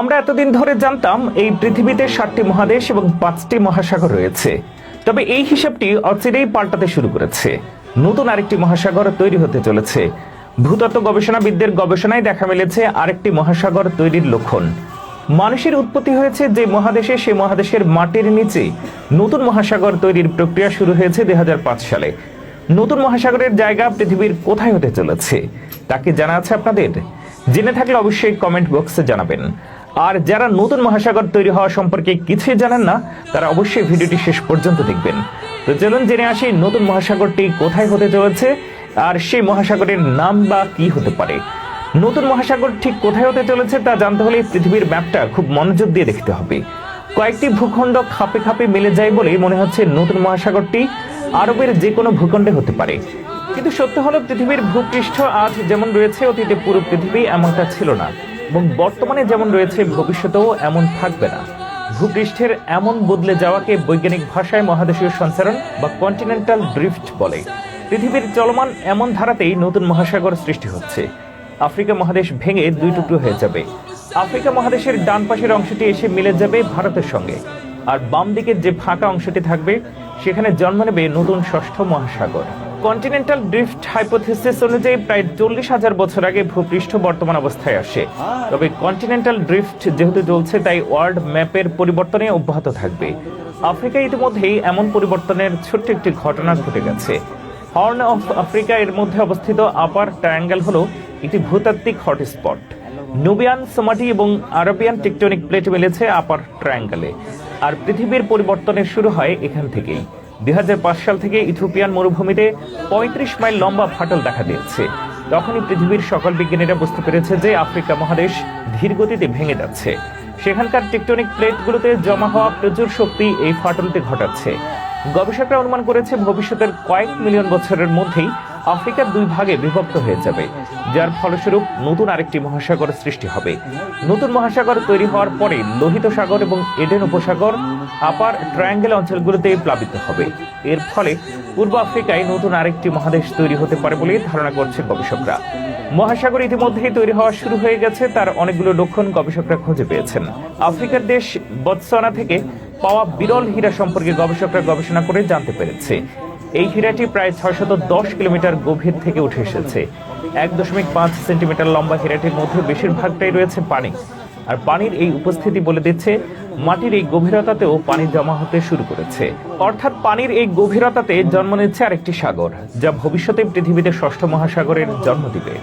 আমরা এতদিন ধরে জানতাম এই পৃথিবীতে সাতটি মহাদেশ এবং পাঁচটি মহাসাগর রয়েছে। তবে এই হিসাবটি অচিরেই পাল্টাতে শুরু করেছে। নতুন আরেকটি মহাসাগর তৈরি হতে চলেছে। ভূতত্ত্ব গবেষণাবিদদের গবেষণায় দেখা মিলেছে আরেকটি মহাসাগর তৈরির লক্ষণ। মানুষের উৎপত্তি হয়েছে যে মহাদেশে সেই মহাদেশের মাটির নিচে। নতুন মহাসাগর তৈরির প্রক্রিয়া শুরু হয়েছে দুই হাজার পাঁচ সালে। নতুন মহাসাগরের জায়গা পৃথিবীর কোথায় হতে চলেছে তাকে জানা আছে আপনাদের? জেনে থাকলে অবশ্যই কমেন্ট বক্সে জানাবেন। আর যারা নতুন মহাসাগর তৈরি হওয়া সম্পর্কে কিছুই জানেন না, তারা অবশ্যই ভিডিওটি শেষ পর্যন্ত দেখবেন। তো চলুন জেনে আসি নতুন মহাসাগরটি কোথায় হতে চলেছে আর সেই মহাসাগরের নাম বা কি হতে পারে। নতুন মহাসাগর ঠিক কোথায় হতে চলেছে তা জানতে হলে পৃথিবীর ম্যাপটা খুব মনোযোগ দিয়ে দেখতে হবে। কয়েকটি ভূখণ্ড খাপে খাপে মিলে যায় বলে মনে হচ্ছে নতুন মহাসাগরটি আরবের যে কোনো ভূখণ্ডে হতে পারে। কিন্তু সত্য হলো পৃথিবীর ভূপৃষ্ঠ আজ যেমন রয়েছে, অতীতে পুরো পৃথিবী এমনটা ছিল না। এবং বর্তমানে যেমন রয়েছে, ভবিষ্যতেও এমন থাকবে না। ভূপৃষ্ঠের এমন বদলে যাওয়াকে বৈজ্ঞানিক ভাষায় মহাদেশীয় সঞ্চারণ বা কন্টিনেন্টাল ড্রিফট বলে। পৃথিবীর চলমান এমন ধারাতেই নতুন মহাসাগর সৃষ্টি হচ্ছে। আফ্রিকা মহাদেশ ভেঙে দুই টুকরো হয়ে যাবে। আফ্রিকা মহাদেশের ডান পাশের অংশটি এসে মিলে যাবে ভারতের সঙ্গে। আর বাম দিকের যে ফাঁকা অংশটি থাকবে, সেখানে জন্ম নেবে নতুন ষষ্ঠ মহাসাগর। কন্টিনেন্টাল ড্রিফট হাইপোথিসিস অনুযায়ী প্রায় চল্লিশ হাজার বছর আগে ভূপৃষ্ঠ বর্তমান অবস্থায় আসে। তবে কন্টিনেন্টাল ড্রিফট যেহেতু চলছে, তাই ওয়ার্ল্ড ম্যাপের পরিবর্তনে অব্যাহত থাকবে। আফ্রিকা ইতিমধ্যেই এমন পরিবর্তনের ছোট্ট একটি ঘটনা ঘটে গেছে। হর্ন অফ আফ্রিকা এর মধ্যে অবস্থিত আপার ট্রায়াঙ্গেল হলো একটি ভূতাত্ত্বিক হটস্পট। নুবিয়ান, সোমাটি এবং আরবিয়ান টেকটনিক প্লেট মিলেছে আপার ট্রায়াঙ্গেলে। আর পৃথিবীর পরিবর্তনের শুরু হয় এখান থেকেই। দুই হাজার পাঁচ সাল থেকে ইথিওপিয়ান মরুভূমিতে পঁয়ত্রিশ মাইল লম্বা ফাটল দেখা দিয়েছে। তখনই পৃথিবীর সকল বিজ্ঞানীরা বুঝতে পেরেছে যে আফ্রিকা মহাদেশ ধীর গতিতে ভেঙে যাচ্ছে। সেখানকার টেকটনিক প্লেটগুলোতে জমা হওয়া প্রচুর শক্তি এই ফাটলটি ঘটাচ্ছে। গবেষকরা অনুমান করেছে ভবিষ্যতের কয়েক মিলিয়ন বছরের মধ্যেই আফ্রিকার দুই ভাগে বিভক্ত হয়ে যাবে, যার ফলস্বরূপ নতুন আরেকটি মহাসাগর সৃষ্টি হবে। নতুন মহাসাগর তৈরি হওয়ার পরে লোহিত সাগর এবং এডেন উপসাগর আপার ট্রায়াঙ্গেল অঞ্চলগুলোতে প্লাবিত হবে। এর ফলে পূর্ব আফ্রিকায় নতুন আরেকটি মহাদেশ তৈরি হতে পারে বলে ধারণা করছে গবেষকরা। মহাসাগর ইতিমধ্যেই তৈরি হওয়া শুরু হয়ে গেছে, তার অনেকগুলো লক্ষণ গবেষকরা খুঁজে পেয়েছেন। আফ্রিকার দেশ বৎসওয়ানা থেকে পাওয়া বিরল হীরা সম্পর্কে গবেষকরা গবেষণা করে জানতে পেরেছে। এই হীরাটি প্রায় ছয়শত দশ কিলোমিটার গভীর থেকে উঠে এসেছে। এক দশমিক পাঁচ সেন্টিমিটার লম্বা হীরাটির মধ্যে বেশিরভাগটাই রয়েছে পানি। আর পানির এই উপস্থিতি বলে দিচ্ছে, মাটির এই গভীরতাতেও পানি জমা হতে শুরু করেছে। অর্থাৎ পানির এই গভীরতাতে জন্ম নিচ্ছে আরেকটি সাগর, যা ভবিষ্যতে পৃথিবীতে ষষ্ঠ মহাসাগরের জন্ম দিবে।